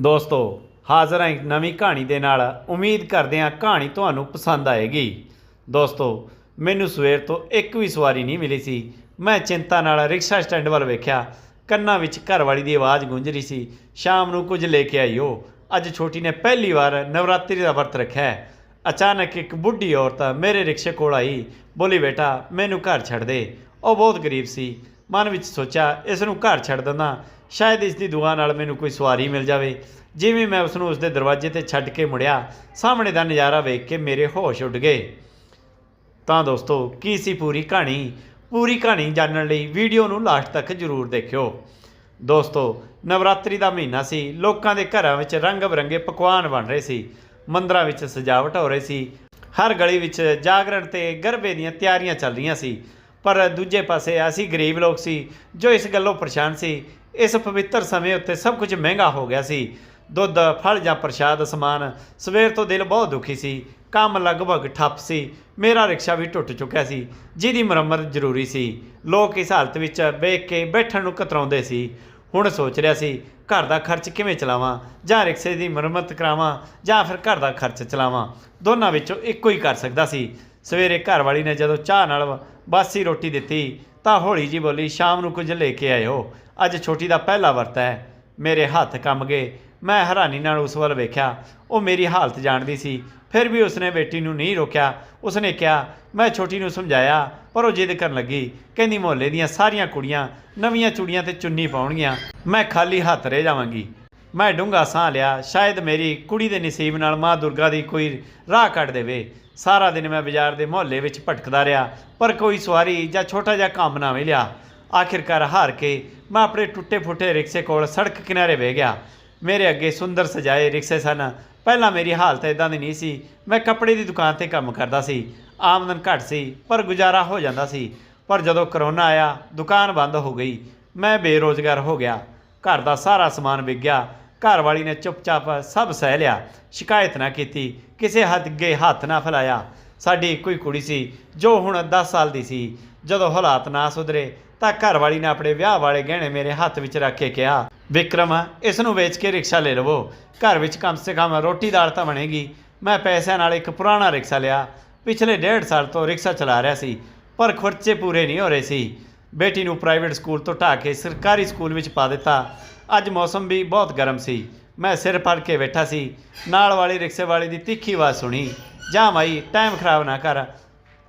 ਦੋਸਤੋ, ਹਾਜ਼ਰ ਹਾਂ ਇੱਕ ਨਵੀਂ ਕਹਾਣੀ ਦੇ ਨਾਲ। ਉਮੀਦ ਕਰਦੇ ਹਾਂ ਕਹਾਣੀ ਤੁਹਾਨੂੰ ਪਸੰਦ ਆਏਗੀ। ਦੋਸਤੋ, ਮੈਨੂੰ ਸਵੇਰ ਤੋਂ ਇੱਕ ਵੀ ਸਵਾਰੀ ਨਹੀਂ ਮਿਲੀ ਸੀ। ਮੈਂ ਚਿੰਤਾ ਨਾਲ ਰਿਕਸ਼ਾ ਸਟੈਂਡ ਵੱਲ ਵੇਖਿਆ। ਕੰਨਾਂ ਵਿੱਚ ਘਰਵਾਲੀ ਦੀ ਆਵਾਜ਼ ਗੂੰਜ ਰਹੀ ਸੀ, ਸ਼ਾਮ ਨੂੰ ਕੁਝ ਲੈ ਕੇ ਆਈਓ। ਅੱਜ ਛੋਟੀ ਨੇ ਪਹਿਲੀ ਵਾਰ ਨਵਰਾਤਰੀ ਦਾ ਵਰਤ ਰੱਖਿਆ ਅਚਾਨਕ ਇੱਕ ਬੁੱਢੀ ਔਰਤ ਮੇਰੇ ਰਿਕਸ਼ੇ ਕੋਲ ਆਈ। ਬੋਲੀ, ਬੇਟਾ, ਮੈਨੂੰ ਘਰ ਛੱਡ ਦੇ। ਉਹ ਬਹੁਤ ਗਰੀਬ ਸੀ। ਮਨ ਵਿੱਚ ਸੋਚਿਆ, ਇਸ ਨੂੰ ਘਰ ਛੱਡ ਦਿੰਦਾ। ਸ਼ਾਇਦ ਇਸ ਦੀ ਦੁਆ ਨਾਲ ਮੈਨੂੰ ਕੋਈ ਸਵਾਰੀ ਮਿਲ ਜਾਵੇ। ਜਿਵੇਂ ਮੈਂ ਉਸ ਨੂੰ ਉਸ ਦੇ ਦਰਵਾਜ਼ੇ ਤੇ ਛੱਡ ਕੇ ਮੁੜਿਆ, ਸਾਹਮਣੇ ਦਾ ਨਜ਼ਾਰਾ ਵੇਖ ਕੇ ਮੇਰੇ ਹੋਸ਼ ਉੱਡ ਗਏ। ਤਾਂ ਦੋਸਤੋ, ਕੀ ਸੀ ਪੂਰੀ ਕਹਾਣੀ? ਪੂਰੀ ਕਹਾਣੀ ਜਾਣਨ ਲਈ ਵੀਡੀਓ ਨੂੰ ਲਾਸਟ ਤੱਕ ਜ਼ਰੂਰ ਦੇਖਿਓ। ਦੋਸਤੋ, ਨਵਰਾਤਰੀ ਦਾ ਮਹੀਨਾ ਸੀ। ਲੋਕਾਂ ਦੇ ਘਰਾਂ ਵਿੱਚ ਰੰਗ ਬਰੰਗੇ ਪਕਵਾਨ ਬਣ ਰਹੇ ਸੀ। ਮੰਦਰਾਂ ਵਿੱਚ ਸਜਾਵਟ ਹੋ ਰਹੀ ਸੀ। ਹਰ ਗਲੀ ਵਿੱਚ ਜਾਗਰਣ ਤੇ ਗਰਬੇ ਦੀਆਂ ਤਿਆਰੀਆਂ ਚੱਲ ਰਹੀਆਂ ਸੀ। ਪਰ ਦੂਜੇ ਪਾਸੇ ਅਸੀਂ ਗਰੀਬ ਲੋਕ ਸੀ ਜੋ ਇਸ ਗੱਲੋਂ ਪਰੇਸ਼ਾਨ ਸੀ। ਇਸ ਪਵਿੱਤਰ ਸਮੇਂ ਉੱਤੇ ਸਭ ਕੁਝ ਮਹਿੰਗਾ ਹੋ ਗਿਆ ਸੀ। ਦੁੱਧ, ਫਲ ਜਾਂ ਪ੍ਰਸ਼ਾਦ ਸਮਾਨ, ਸਵੇਰ ਤੋਂ ਦਿਲ ਬਹੁਤ ਦੁਖੀ ਸੀ। ਕੰਮ ਲਗਭਗ ਠੱਪ ਸੀ। ਮੇਰਾ ਰਿਕਸ਼ਾ ਵੀ ਟੁੱਟ ਚੁੱਕਿਆ ਸੀ, ਜਿਹਦੀ ਮੁਰੰਮਤ ਜ਼ਰੂਰੀ ਸੀ। ਲੋਕ ਇਸ ਹਾਲਤ ਵਿੱਚ ਵੇਖ ਕੇ ਬੈਠਣ ਨੂੰ ਕਤਰਾਉਂਦੇ ਸੀ। ਹੁਣ ਸੋਚ ਰਿਹਾ ਸੀ, ਘਰ ਦਾ ਖਰਚ ਕਿਵੇਂ ਚਲਾਵਾਂ? ਜਾਂ ਰਿਕਸ਼ੇ ਦੀ ਮੁਰੰਮਤ ਕਰਾਵਾਂ ਜਾਂ ਫਿਰ ਘਰ ਦਾ ਖਰਚ ਚਲਾਵਾਂ? ਦੋਨਾਂ ਵਿੱਚੋਂ ਇੱਕੋ ਹੀ ਕਰ ਸਕਦਾ ਸੀ। ਸਵੇਰੇ ਘਰ ਵਾਲੀ ਨੇ ਜਦੋਂ ਚਾਹ ਨਾਲ ਬਾਸੀ ਰੋਟੀ ਦਿੱਤੀ, ਤਾਂ ਹੌਲੀ ਜੀ ਬੋਲੀ, ਸ਼ਾਮ ਨੂੰ ਕੁਝ ਲੈ ਕੇ ਆਇਓ। ਅੱਜ ਛੋਟੀ ਦਾ ਪਹਿਲਾ ਵਰਤ ਹੈ। ਮੇਰੇ ਹੱਥ ਕੰਬ ਗਏ। ਮੈਂ ਹੈਰਾਨੀ ਨਾਲ ਉਸ ਵੱਲ ਵੇਖਿਆ। ਉਹ ਮੇਰੀ ਹਾਲਤ ਜਾਣਦੀ ਸੀ। ਫਿਰ ਵੀ ਉਸਨੇ ਬੇਟੀ ਨੂੰ ਨਹੀਂ ਰੋਕਿਆ। ਉਸਨੇ ਕਿਹਾ, ਮੈਂ ਛੋਟੀ ਨੂੰ ਸਮਝਾਇਆ, ਪਰ ਉਹ ਜਿੱਦ ਕਰਨ ਲੱਗੀ। ਕਹਿੰਦੀ, ਮੁਹੱਲੇ ਦੀਆਂ ਸਾਰੀਆਂ ਕੁੜੀਆਂ ਨਵੀਆਂ ਚੂੜੀਆਂ ਤੇ ਚੁੰਨੀ ਪਾਉਣਗੀਆਂ। ਮੈਂ ਖਾਲੀ ਹੱਥ ਰਹਿ ਜਾਵਾਂਗੀ। ਮੈਂ ਡੂੰਘਾ ਸਾਹ ਲਿਆ। ਸ਼ਾਇਦ ਮੇਰੀ ਕੁੜੀ ਦੇ ਨਸੀਬ ਨਾਲ ਮਾਂ ਦੁਰਗਾ ਦੀ ਕੋਈ ਰਾਹ ਕੱਢ ਦੇਵੇ। ਸਾਰਾ ਦਿਨ ਮੈਂ ਬਾਜ਼ਾਰ ਦੇ ਮੁਹੱਲੇ ਵਿੱਚ ਭਟਕਦਾ ਰਿਹਾ, ਪਰ ਕੋਈ ਸਵਾਰੀ ਜਾਂ ਛੋਟਾ ਜਿਹਾ ਕੰਮ ਨਾ ਮਿਲਿਆ। ਆਖਿਰਕਾਰ ਹਾਰ ਕੇ ਮੈਂ ਆਪਣੇ ਟੁੱਟੇ ਫੁੱਟੇ ਰਿਕਸ਼ੇ ਕੋਲ ਸੜਕ ਕਿਨਾਰੇ ਬਹਿ ਗਿਆ। ਮੇਰੇ ਅੱਗੇ ਸੁੰਦਰ ਸਜਾਏ ਰਿਕਸ਼ੇ ਸਨ। ਪਹਿਲਾਂ ਮੇਰੀ ਹਾਲਤ ਇਦਾਂ ਦੀ ਨਹੀਂ ਸੀ। ਮੈਂ ਕੱਪੜੇ ਦੀ ਦੁਕਾਨ ਤੇ ਕੰਮ ਕਰਦਾ ਸੀ। ਆਮਦਨ ਘੱਟ ਸੀ, ਪਰ ਗੁਜ਼ਾਰਾ ਹੋ ਜਾਂਦਾ ਸੀ। ਪਰ ਜਦੋਂ ਕਰੋਨਾ ਆਇਆ, ਦੁਕਾਨ ਬੰਦ ਹੋ ਗਈ। ਮੈਂ ਬੇਰੋਜ਼ਗਾਰ ਹੋ ਗਿਆ। ਘਰ ਦਾ ਸਾਰਾ ਸਮਾਨ ਵਿਕ ਗਿਆ। ਘਰ ਵਾਲੀ ਨੇ ਚੁੱਪਚਾਪ ਸਭ ਸਹਿ ਲਿਆ, ਸ਼ਿਕਾਇਤ ਨਾ ਕੀਤੀ, ਕਿਸੇ ਹੱਥ ਅੱਗੇ ਹੱਥ ਨਾ ਫੈਲਾਇਆ। ਸਾਡੀ ਇੱਕੋ ਹੀ ਕੁੜੀ ਸੀ, ਜੋ ਹੁਣ 10 ਸਾਲ ਦੀ ਸੀ। ਜਦੋਂ ਹਾਲਾਤ ਨਾ ਸੁਧਰੇ, ਤਾਂ ਘਰ ਵਾਲੀ ਨੇ ਆਪਣੇ ਵਿਆਹ ਵਾਲੇ ਗਹਿਣੇ ਮੇਰੇ ਹੱਥ ਵਿੱਚ ਰੱਖ ਕੇ ਕਿਹਾ, ਵਿਕਰਮ, ਇਸ ਨੂੰ ਵੇਚ ਕੇ ਰਿਕਸ਼ਾ ਲੈ ਲਵੋ। ਘਰ ਵਿੱਚ ਕਮ ਸੇ ਕਮ ਰੋਟੀ ਦਾਲ ਤਾਂ ਬਣੇਗੀ। ਮੈਂ ਪੈਸਿਆਂ ਨਾਲ ਇੱਕ ਪੁਰਾਣਾ ਰਿਕਸ਼ਾ ਲਿਆ। ਪਿਛਲੇ ਡੇਢ ਸਾਲ ਤੋਂ ਰਿਕਸ਼ਾ ਚਲਾ ਰਿਹਾ ਸੀ, ਪਰ ਖਰਚੇ ਪੂਰੇ ਨਹੀਂ ਹੋ ਰਹੇ ਸੀ। ਬੇਟੀ ਨੂੰ ਪ੍ਰਾਈਵੇਟ ਸਕੂਲ ਤੋਂ ਢਾ ਕੇ ਸਰਕਾਰੀ ਸਕੂਲ ਵਿੱਚ ਪਾ ਦਿੱਤਾ। ਅੱਜ ਮੌਸਮ ਵੀ ਬਹੁਤ ਗਰਮ ਸੀ। ਮੈਂ ਸਿਰ ਫੜ ਕੇ ਬੈਠਾ ਸੀ। ਨਾਲ ਵਾਲੀ ਰਿਕਸ਼ੇ ਵਾਲੇ ਦੀ ਤਿੱਖੀ ਆਵਾਜ਼ ਸੁਣੀ। ਜਾ ਮਾਈ ਟਾਈਮ ਖਰਾਬ ਨਾ ਕਰ।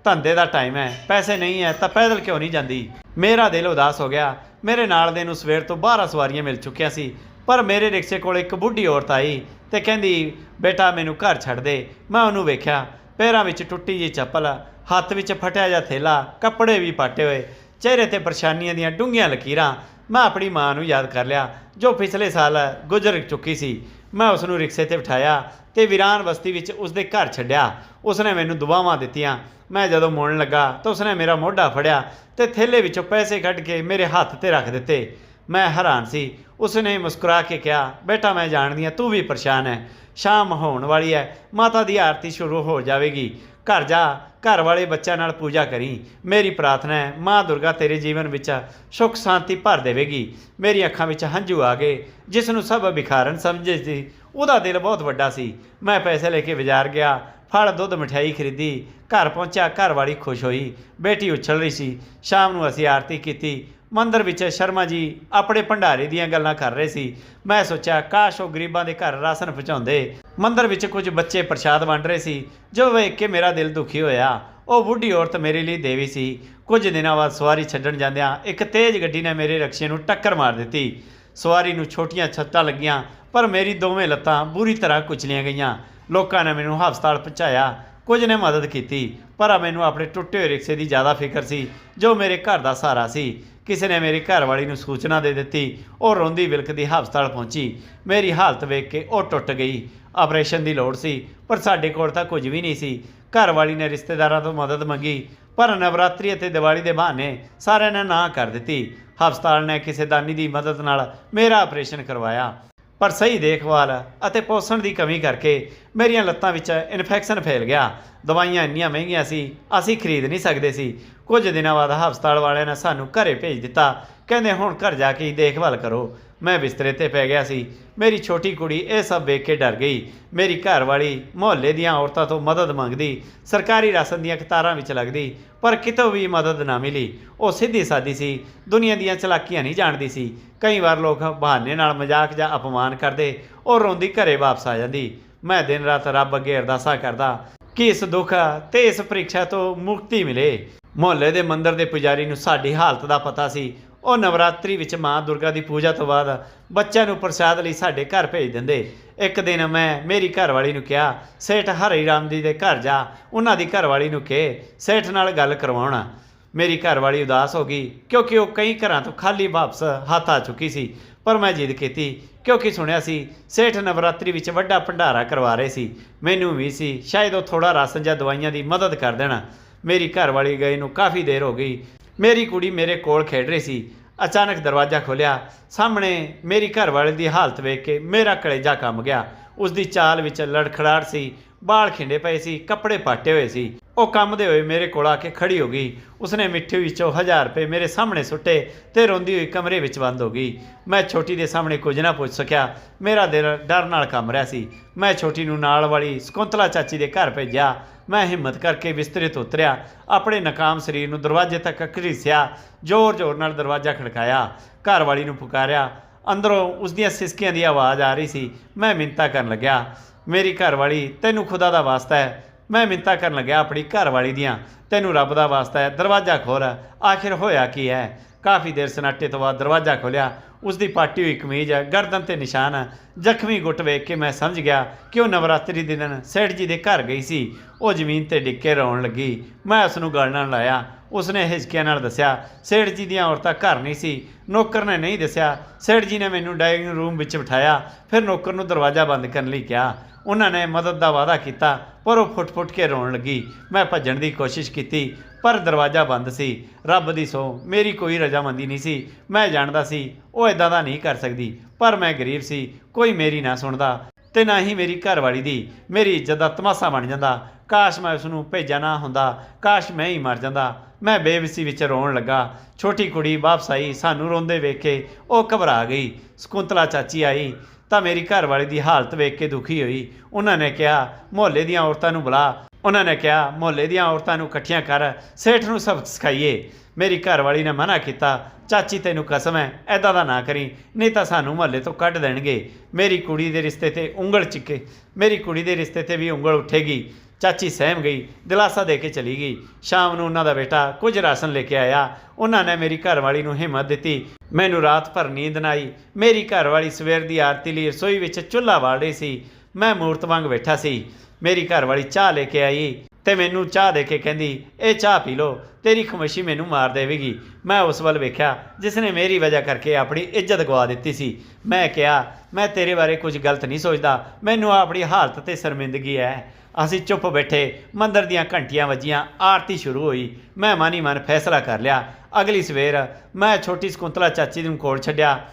ਧੰਦੇ ਦਾ ਟਾਈਮ ਹੈ। ਪੈਸੇ ਨਹੀਂ ਹੈ ਤਾਂ ਪੈਦਲ ਕਿਉਂ ਨਹੀਂ ਜਾਂਦੀ? ਮੇਰਾ ਦਿਲ ਉਦਾਸ ਹੋ ਗਿਆ। ਮੇਰੇ ਨਾਲ ਦੇ ਨੂੰ ਸਵੇਰ ਤੋਂ 12 ਸਵਾਰੀਆਂ ਮਿਲ ਚੁੱਕੀਆਂ ਸੀ। ਪਰ ਮੇਰੇ ਰਿਕਸ਼ੇ ਕੋਲ ਇੱਕ ਬੁੱਢੀ ਔਰਤ ਆਈ ਤੇ ਕਹਿੰਦੀ, ਬੇਟਾ, ਮੈਨੂੰ ਘਰ ਛੱਡ ਦੇ। ਮੈਂ ਉਹਨੂੰ ਵੇਖਿਆ। ਪੈਰਾਂ ਵਿੱਚ ਟੁੱਟੀ ਜੀ ਚੱਪਲ, ਹੱਥ ਵਿੱਚ ਫਟਿਆ ਜਿਹਾ ਥੇਲਾ, ਕੱਪੜੇ ਵੀ ਪਾਟੇ ਹੋਏ। ਚਿਹਰੇ ਤੇ ਪਰੇਸ਼ਾਨੀਆਂ ਦੀਆਂ ਡੂੰਘੀਆਂ ਲਕੀਰਾਂ। ਮੈਂ ਆਪਣੀ ਮਾਂ ਨੂੰ ਯਾਦ ਕਰ ਲਿਆ, ਜੋ ਪਿਛਲੇ ਸਾਲ ਗੁਜ਼ਰ ਚੁੱਕੀ ਸੀ। ਮੈਂ ਉਸ ਨੂੰ ਰਿਕਸ਼ੇ ਤੇ ਬਿਠਾਇਆ ਤੇ ਵੀਰਾਨ ਬਸਤੀ ਵਿੱਚ ਉਸ ਦੇ ਘਰ ਛੱਡਿਆ। ਉਸਨੇ ਮੈਨੂੰ ਦੁਆਵਾਂ ਦਿੱਤੀਆਂ। ਮੈਂ ਜਦੋਂ ਮੁੜਨ ਲੱਗਾ ਤਾਂ ਉਸਨੇ ਮੇਰਾ ਮੋਢਾ ਫੜਿਆ ਤੇ ਥੈਲੇ ਵਿੱਚੋਂ ਪੈਸੇ ਕੱਢ ਕੇ ਮੇਰੇ ਹੱਥ ਤੇ ਰੱਖ ਦਿੱਤੇ। ਮੈਂ ਹੈਰਾਨ ਸੀ। ਉਸਨੇ ਮੁਸਕਰਾ ਕੇ ਕਿਹਾ, ਬੇਟਾ, ਮੈਂ ਜਾਣਦੀ ਹਾਂ, ਤੂੰ ਵੀ ਪਰੇਸ਼ਾਨ ਹੈ। ਸ਼ਾਮ ਹੋਣ ਵਾਲੀ ਹੈ। ਮਾਤਾ ਦੀ ਆਰਤੀ ਸ਼ੁਰੂ ਹੋ ਜਾਵੇਗੀ। ਘਰ ਜਾ, ਘਰ ਵਾਲੇ ਬੱਚਿਆਂ ਨਾਲ ਪੂਜਾ ਕਰੀ। ਮੇਰੀ ਪ੍ਰਾਰਥਨਾ ਹੈ, ਮਾਂ ਦੁਰਗਾ ਤੇਰੇ ਜੀਵਨ ਵਿੱਚ ਸੁੱਖ ਸ਼ਾਂਤੀ ਭਰ ਦੇਵੇਗੀ। ਮੇਰੀ ਅੱਖਾਂ ਵਿੱਚ ਹੰਝੂ ਆ ਗਏ ਜਿਸ ਨੂੰ ਸਭ ਵਿਖਾਰਨ ਸਮਝੇ ਸੀ। ਉਹਦਾ ਦਿਲ ਬਹੁਤ ਵੱਡਾ ਸੀ। ਮੈਂ ਪੈਸੇ ਲੈ ਕੇ ਬਾਜ਼ਾਰ ਗਿਆ, ਫਲ, ਦੁੱਧ, ਮਠਿਆਈ ਖਰੀਦੀ। ਘਰ ਪਹੁੰਚਿਆ, ਘਰ ਵਾਲੀ ਖੁਸ਼ ਹੋਈ। ਬੇਟੀ ਉਛਲ ਰਹੀ ਸੀ। ਸ਼ਾਮ ਨੂੰ ਅਸੀਂ ਆਰਤੀ ਕੀਤੀ। ਮੰਦਰ ਵਿੱਚ ਸ਼ਰਮਾ ਜੀ ਆਪਣੇ ਭੰਡਾਰੇ ਦੀਆਂ ਗੱਲਾਂ ਕਰ ਰਹੇ ਸੀ। ਮੈਂ ਸੋਚਿਆ, ਕਾਸ਼ ਉਹ ਗਰੀਬਾਂ ਦੇ ਘਰ ਰਾਸ਼ਨ ਪਹੁੰਚਾਉਂਦੇ। ਮੰਦਰ ਵਿੱਚ ਕੁਝ ਬੱਚੇ ਪ੍ਰਸ਼ਾਦ ਵੰਡ ਰਹੇ ਸੀ। ਜੋ ਵੇਖ ਕੇ ਮੇਰਾ ਦਿਲ ਦੁਖੀ ਹੋਇਆ, ਉਹ ਬੁੱਢੀ ਔਰਤ ਮੇਰੇ ਲਈ ਦੇਵੀ ਸੀ। ਕੁਝ ਦਿਨਾਂ ਬਾਅਦ ਸਵਾਰੀ ਛੱਡਣ ਜਾਂਦਿਆਂ ਇੱਕ ਤੇਜ਼ ਗੱਡੀ ਨੇ ਮੇਰੇ ਰਕਸ਼ੇ ਨੂੰ ਟੱਕਰ ਮਾਰ ਦਿੱਤੀ। ਸਵਾਰੀ ਨੂੰ ਛੋਟੀਆਂ ਛੱਤਾਂ ਲੱਗੀਆਂ, ਪਰ ਮੇਰੀ ਦੋਵੇਂ ਲੱਤਾਂ ਬੁਰੀ ਤਰ੍ਹਾਂ ਕੁਚਲੀਆਂ ਗਈਆਂ। ਲੋਕਾਂ ਨੇ ਮੈਨੂੰ ਹਸਪਤਾਲ ਪਹੁੰਚਾਇਆ। ਕੁਝ ਨੇ ਮਦਦ ਕੀਤੀ, ਪਰ ਮੈਨੂੰ ਆਪਣੇ ਟੁੱਟੇ ਹੋਏ ਰਿਕਸ਼ੇ ਦੀ ਜ਼ਿਆਦਾ ਫਿਕਰ ਸੀ, ਜੋ ਮੇਰੇ ਘਰ ਦਾ ਸਹਾਰਾ ਸੀ। ਕਿਸੇ ਨੇ ਮੇਰੀ ਘਰਵਾਲੀ ਨੂੰ ਸੂਚਨਾ ਦੇ ਦਿੱਤੀ, ਉਹ ਰੋਂਦੀ ਵਿਲਕਦੀ ਹਸਪਤਾਲ ਪਹੁੰਚੀ। ਮੇਰੀ ਹਾਲਤ ਵੇਖ ਕੇ ਉਹ ਟੁੱਟ ਗਈ। ਆਪਰੇਸ਼ਨ ਦੀ ਲੋੜ ਸੀ, ਪਰ ਸਾਡੇ ਕੋਲ ਤਾਂ ਕੁਝ ਵੀ ਨਹੀਂ ਸੀ। ਘਰਵਾਲੀ ਨੇ ਰਿਸ਼ਤੇਦਾਰਾਂ ਤੋਂ ਮਦਦ ਮੰਗੀ, ਪਰ ਨਵਰਾਤਰੀ ਅਤੇ ਦੀਵਾਲੀ ਦੇ ਬਹਾਨੇ ਸਾਰਿਆਂ ਨੇ ਨਾ ਕਰ ਦਿੱਤੀ। ਹਸਪਤਾਲ ਨੇ ਕਿਸੇ ਦਾਨੀ ਦੀ ਮਦਦ ਨਾਲ ਮੇਰਾ ਆਪਰੇਸ਼ਨ ਕਰਵਾਇਆ। ਪਰ ਸਹੀ ਦੇਖਭਾਲ ਅਤੇ ਪੋਸ਼ਣ ਦੀ ਕਮੀ ਕਰਕੇ ਮੇਰੀਆਂ ਲੱਤਾਂ ਵਿੱਚ ਇਨਫੈਕਸ਼ਨ ਫੈਲ ਗਿਆ। ਦਵਾਈਆਂ ਇੰਨੀਆਂ ਮਹਿੰਗੀਆਂ ਸੀ, ਅਸੀਂ ਖਰੀਦ ਨਹੀਂ ਸਕਦੇ ਸੀ। ਕੁਝ ਦਿਨਾਂ ਬਾਅਦ ਹਸਪਤਾਲ ਵਾਲਿਆਂ ਨੇ ਸਾਨੂੰ ਘਰੇ ਭੇਜ ਦਿੱਤਾ। ਕਹਿੰਦੇ, ਹੁਣ ਘਰ ਜਾ ਕੇ ਹੀ ਦੇਖਭਾਲ ਕਰੋ। ਮੈਂ ਬਿਸਤਰੇ ਤੇ ਪੈ ਗਿਆ ਸੀ। ਮੇਰੀ ਛੋਟੀ ਕੁੜੀ ਇਹ ਸਭ ਵੇਖ ਕੇ ਡਰ ਗਈ। ਮੇਰੀ ਘਰ ਵਾਲੀ ਮੁਹੱਲੇ ਦੀਆਂ ਔਰਤਾਂ ਤੋਂ ਮਦਦ ਮੰਗਦੀ, ਸਰਕਾਰੀ ਰਾਸ਼ਨ ਦੀਆਂ ਕਤਾਰਾਂ ਵਿੱਚ ਲੱਗਦੀ, ਪਰ ਕਿਤੋਂ ਵੀ ਮਦਦ ਨਾ ਮਿਲੀ। ਉਹ ਸਿੱਧੀ ਸਾਦੀ ਸੀ। ਦੁਨੀਆ ਦੀਆਂ ਚਲਾਕੀਆਂ ਨਹੀਂ ਜਾਣਦੀ ਸੀ। ਕਈ ਵਾਰ ਲੋਕ ਬਹਾਨੇ ਨਾਲ ਮਜ਼ਾਕ ਜਾਂ ਅਪਮਾਨ ਕਰਦੇ, ਉਹ ਰੋਂਦੀ ਘਰੇ ਵਾਪਸ ਆ ਜਾਂਦੀ। ਮੈਂ ਦਿਨ ਰਾਤ ਰੱਬ ਅੱਗੇ ਅਰਦਾਸਾਂ ਕਰਦਾ, ਕਿ ਇਸ ਦੁੱਖ ਤੇ ਇਸ ਪ੍ਰੀਖਿਆ ਤੋਂ ਮੁਕਤੀ ਮਿਲੇ। ਮੁਹੱਲੇ ਦੇ ਮੰਦਿਰ ਦੇ ਪੁਜਾਰੀ ਨੂੰ ਸਾਡੀ ਹਾਲਤ ਦਾ ਪਤਾ ਸੀ। ਉਹ ਨਵਰਾਤਰੀ ਵਿੱਚ ਮਾਂ ਦੁਰਗਾ ਦੀ ਪੂਜਾ ਤੋਂ ਬਾਅਦ ਬੱਚਿਆਂ ਨੂੰ ਪ੍ਰਸਾਦ ਲਈ ਸਾਡੇ ਘਰ ਭੇਜ ਦਿੰਦੇ। ਇੱਕ ਦਿਨ ਮੈਂ ਮੇਰੀ ਘਰਵਾਲੀ ਨੂੰ ਕਿਹਾ, ਸੇਠ, ਹਰੀ ਰਾਮ ਜੀ ਦੇ ਘਰ ਜਾ। ਉਹਨਾਂ ਦੀ ਘਰਵਾਲੀ ਨੂੰ ਕਹੇ, ਸੇਠ ਨਾਲ ਗੱਲ ਕਰਵਾਉਣਾ। ਮੇਰੀ ਘਰਵਾਲੀ ਉਦਾਸ ਹੋ ਗਈ, ਕਿਉਂਕਿ ਉਹ ਕਈ ਘਰਾਂ ਤੋਂ ਖਾਲੀ ਵਾਪਸ ਹੱਥ ਆ ਚੁੱਕੀ ਸੀ। ਪਰ ਮੈਂ ਜਿੱਦ ਕੀਤੀ, ਕਿਉਂਕਿ ਸੁਣਿਆ ਸੀ, ਸੇਠ ਨਵਰਾਤਰੀ ਵਿੱਚ ਵੱਡਾ ਭੰਡਾਰਾ ਕਰਵਾ ਰਹੇ ਸੀ। ਮੈਨੂੰ ਵੀ ਸੀ, ਸ਼ਾਇਦ ਉਹ ਥੋੜਾ ਰਾਸ਼ਨ ਜਾਂ ਦਵਾਈਆਂ ਦੀ ਮਦਦ ਕਰ ਦੇਣਾ। ਮੇਰੀ ਘਰਵਾਲੀ ਗਏ ਨੂੰ ਕਾਫੀ ਦੇਰ ਹੋ ਗਈ। ਮੇਰੀ ਕੁੜੀ ਮੇਰੇ ਕੋਲ ਖੇਡ ਰਹੀ ਸੀ। ਅਚਾਨਕ ਦਰਵਾਜ਼ਾ ਖੋਲ੍ਹਿਆ। ਸਾਹਮਣੇ ਮੇਰੀ ਘਰ ਵਾਲੇ ਦੀ ਹਾਲਤ ਵੇਖ ਕੇ ਮੇਰਾ ਕਲੇਜਾ ਕੰਬ ਗਿਆ। ਉਸ ਦੀ ਚਾਲ ਵਿੱਚ ਲੜਖੜਾਟ ਸੀ। ਬਾਲ ਖਿੰਡੇ ਪਏ ਸੀ, ਕੱਪੜੇ ਪਾਟੇ ਹੋਏ ਸੀ। ਉਹ ਕੰਮ ਦੇ ਹੋਏ ਮੇਰੇ ਕੋਲ ਆ ਕੇ ਖੜੀ ਹੋ ਗਈ। ਉਸਨੇ ਮਿੱਠੇ ਵਿੱਚੋਂ 1000 ਰੁਪਏ ਮੇਰੇ ਸਾਹਮਣੇ ਸੁੱਟੇ ਤੇ ਰੋਂਦੀ ਹੋਈ ਕਮਰੇ ਵਿੱਚ ਬੰਦ ਹੋ ਗਈ। ਮੈਂ ਛੋਟੀ ਦੇ ਸਾਹਮਣੇ ਕੁਝ ਨਾ ਪੁੱਛ ਸਕਿਆ। ਮੇਰਾ ਦਿਲ ਡਰ ਨਾਲ ਕੰਬ ਰਿਹਾ ਸੀ। ਮੈਂ ਛੋਟੀ ਨੂੰ ਨਾਲ ਵਾਲੀ ਸਕੁੰਤਲਾ ਚਾਚੀ ਦੇ ਘਰ ਭੇਜਿਆ। ਮੈਂ ਹਿੰਮਤ ਕਰਕੇ ਬਿਸਤਰੇ ਤੋਂ ਉਤਰਿਆ। ਆਪਣੇ ਨਕਾਮ ਸਰੀਰ ਨੂੰ ਦਰਵਾਜ਼ੇ ਤੱਕ ਘੜੀਸਿਆ ਜ਼ੋਰ-ਜ਼ੋਰ ਨਾਲ ਦਰਵਾਜ਼ਾ ਖੜਕਾਇਆ। ਘਰ ਵਾਲੀ ਨੂੰ ਪੁਕਾਰਿਆ। ਅੰਦਰੋਂ ਉਸ ਦੀਆਂ ਸਿਸਕੀਆਂ ਦੀ ਆਵਾਜ਼ ਆ ਰਹੀ ਸੀ। ਮੈਂ ਮਿੰਤਾ ਕਰਨ ਲੱਗਿਆ। ਮੇਰੀ ਘਰ ਵਾਲੀ ਤੈਨੂੰ ਖੁਦਾ ਦਾ ਵਾਸਤਾ ਹੈ। ਮੈਂ ਮਿੰਤਾ ਕਰਨ ਲੱਗਿਆ ਆਪਣੀ ਘਰ ਵਾਲੀ ਦੀਆਂ। ਤੈਨੂੰ ਰੱਬ ਦਾ ਵਾਸਤਾ ਹੈ। ਦਰਵਾਜ਼ਾ ਖੋਲ। ਆਖਿਰ ਹੋਇਆ ਕੀ ਹੈ? ਕਾਫੀ ਦੇਰ ਸਨਾਟੇ ਤੋਂ ਬਾਅਦ ਦਰਵਾਜ਼ਾ ਖੋਲਿਆ। ਉਸ ਦੀ ਪਾਟੀ ਹੋਈ ਕਮੀਜ਼ ਹੈ ਗਰਦਨ ਤੇ ਨਿਸ਼ਾਨ। ਹੈ ਜ਼ਖਮੀ ਗੁੱਟ ਵੇਖ ਕੇ ਮੈਂ ਸਮਝ ਗਿਆ ਕਿ ਉਹ ਨਵਰਾਤਰੀ ਦੇ ਦਿਨ ਸੇਠ ਜੀ ਦੇ ਘਰ ਗਈ ਸੀ। ਉਹ ਜ਼ਮੀਨ ਤੇ ਡਿੱਕੇ ਰੋਣ ਲੱਗੀ। ਮੈਂ ਉਸ ਨੂੰ ਗਲ ਨਾਲ ਲਾਇਆ। ਉਸਨੇ ਹਿਚਕਿਆਂ ਨਾਲ ਦੱਸਿਆ, ਸੇਠ ਜੀ ਦੀਆਂ ਔਰਤਾਂ ਘਰ ਨਹੀਂ ਸੀ। ਨੌਕਰ ਨੇ ਨਹੀਂ ਦੱਸਿਆ। ਸੇਠ ਜੀ ਨੇ ਮੈਨੂੰ ਡਾਇਨਿੰਗ ਰੂਮ ਵਿੱਚ ਬਿਠਾਇਆ। ਫਿਰ ਨੌਕਰ ਨੂੰ ਦਰਵਾਜ਼ਾ ਬੰਦ ਕਰਨ ਲਈ ਕਿਹਾ। ਉਹਨਾਂ ਨੇ ਮਦਦ ਦਾ ਵਾਅਦਾ ਕੀਤਾ, ਪਰ ਉਹ ਫੁੱਟ-ਫੁੱਟ ਕੇ ਰੋਣ ਲੱਗੀ। ਮੈਂ ਭੱਜਣ ਦੀ ਕੋਸ਼ਿਸ਼ ਕੀਤੀ, ਪਰ ਦਰਵਾਜ਼ਾ ਬੰਦ ਸੀ। ਰੱਬ ਦੀ ਸੋ ਮੇਰੀ ਕੋਈ ਰਜਾਮੰਦੀ ਨਹੀਂ ਸੀ। ਮੈਂ ਜਾਣਦਾ ਸੀ, ਉਹ ਇਦਾਂ ਦਾ ਨਹੀਂ ਕਰ ਸਕਦੀ, ਪਰ ਮੈਂ ਗਰੀਬ ਸੀ, ਕੋਈ ਮੇਰੀ ਨਾ ਸੁਣਦਾ ਤੇ ਨਾ ਹੀ ਮੇਰੀ ਘਰਵਾਲੀ ਦੀ। ਮੇਰੀ ਇੱਜ਼ਤ ਦਾ ਤਮਾਸਾ ਬਣ ਜਾਂਦਾ। ਕਾਸ਼ ਮੈਂ ਉਸ ਨੂੰ ਭੇਜਿਆ ਨਾ ਹੁੰਦਾ, ਕਾਸ਼ ਮੈਂ ਹੀ ਮਰ ਜਾਂਦਾ। ਮੈਂ ਬੇਵਸੀ ਵਿੱਚ ਰੋਣ ਲੱਗਾ। ਛੋਟੀ ਕੁੜੀ ਵਾਪਸ ਆਈ, ਸਾਨੂੰ ਰੋਂਦੇ ਵੇਖ ਕੇ ਉਹ ਘਬਰਾ ਗਈ। ਸਕੁੰਤਲਾ ਚਾਚੀ ਆਈ। ਤਾਂ ਮੇਰੀ ਘਰਵਾਲੀ ਦੀ ਹਾਲਤ ਵੇਖ ਕੇ ਦੁਖੀ ਹੋਈ। ਉਹਨਾਂ ਨੇ ਕਿਹਾ, ਮੁਹੱਲੇ ਦੀਆਂ ਔਰਤਾਂ ਨੂੰ ਬੁਲਾ। ਉਹਨਾਂ ਨੇ ਕਿਹਾ, ਮੁਹੱਲੇ ਦੀਆਂ ਔਰਤਾਂ ਨੂੰ ਇਕੱਠੀਆਂ ਕਰ, ਸੇਠ ਨੂੰ ਸਬਕ ਸਿਖਾਈਏ। ਮੇਰੀ ਘਰਵਾਲੀ ਨੇ ਮਨਾ ਕੀਤਾ, ਚਾਚੀ, ਤੈਨੂੰ ਕਸਮ ਹੈ ਐਦਾਂ ਦਾ ਨਾ ਕਰੀ, ਨਹੀਂ ਤਾਂ ਸਾਨੂੰ ਮੁਹੱਲੇ ਤੋਂ ਕੱਢ ਦੇਣਗੇ। ਮੇਰੀ ਕੁੜੀ ਦੇ ਰਿਸ਼ਤੇ ਤੇ ਉਂਗਲ ਚਿੱਕੇ, ਮੇਰੀ ਕੁੜੀ ਦੇ ਰਿਸ਼ਤੇ ਤੇ ਵੀ ਉਂਗਲ ਉੱਠੇਗੀ। ਚਾਚੀ ਸਹਿਮ ਗਈ, ਦਿਲਾਸਾ ਦੇ ਕੇ ਚਲੀ ਗਈ। ਸ਼ਾਮ ਨੂੰ ਉਹਨਾਂ ਦਾ ਬੇਟਾ ਕੁਝ ਰਾਸ਼ਨ ਲੈ ਕੇ ਆਇਆ। ਉਹਨਾਂ ਨੇ ਮੇਰੀ ਘਰਵਾਲੀ ਨੂੰ ਹਿੰਮਤ ਦਿੱਤੀ ਮੈਨੂੰ ਰਾਤ ਭਰ ਨੀਂਦ ਨਾ ਆਈ। ਮੇਰੀ ਘਰਵਾਲੀ ਸਵੇਰ ਦੀ ਆਰਤੀ ਲਈ ਰਸੋਈ ਵਿੱਚ ਚੁੱਲ੍ਹਾ ਬਾਲ ਰਹੀ ਸੀ। ਮੈਂ ਮੂਰਤ ਵਾਂਗ ਬੈਠਾ ਸੀ। ਮੇਰੀ ਘਰਵਾਲੀ ਚਾਹ ਲੈ ਕੇ ਆਈ ਤੇ ਮੈਨੂੰ ਚਾਹ ਦੇ ਕੇ ਕਹਿੰਦੀ, ਇਹ ਚਾਹ ਪੀ ਲੋ ਤੇਰੀ ਖਮੋਸ਼ੀ ਮੈਨੂੰ ਮਾਰ ਦੇਵੇਗੀ। ਮੈਂ ਉਸ ਵੱਲ ਵੇਖਿਆ ਜਿਸ ਨੇ ਮੇਰੀ ਵਜ੍ਹਾ ਕਰਕੇ ਆਪਣੀ ਇੱਜ਼ਤ ਗਵਾ ਦਿੱਤੀ ਸੀ। ਮੈਂ ਕਿਹਾ, ਮੈਂ ਤੇਰੇ ਬਾਰੇ ਕੁਝ ਗਲਤ ਨਹੀਂ ਸੋਚਦਾ। ਮੈਨੂੰ ਆਪਣੀ ਹਾਲਤ ਤੇ ਸ਼ਰਮਿੰਦਗੀ ਹੈ। ਅਸੀਂ ਚੁੱਪ ਬੈਠੇ ਮੰਦਰ ਦੀਆਂ ਘੰਟੀਆਂ ਵੱਜੀਆਂ, ਆਰਤੀ ਸ਼ੁਰੂ ਹੋਈ। ਮੈਂ ਮਾਨੀ ਮਨ ਫੈਸਲਾ ਕਰ ਲਿਆ। ਅਗਲੀ ਸਵੇਰ ਮੈਂ ਛੋਟੀ ਸਕੁੰਤਲਾ ਚਾਚੀ ਨੂੰ ਕੋਲ ਛੱਡਿਆ।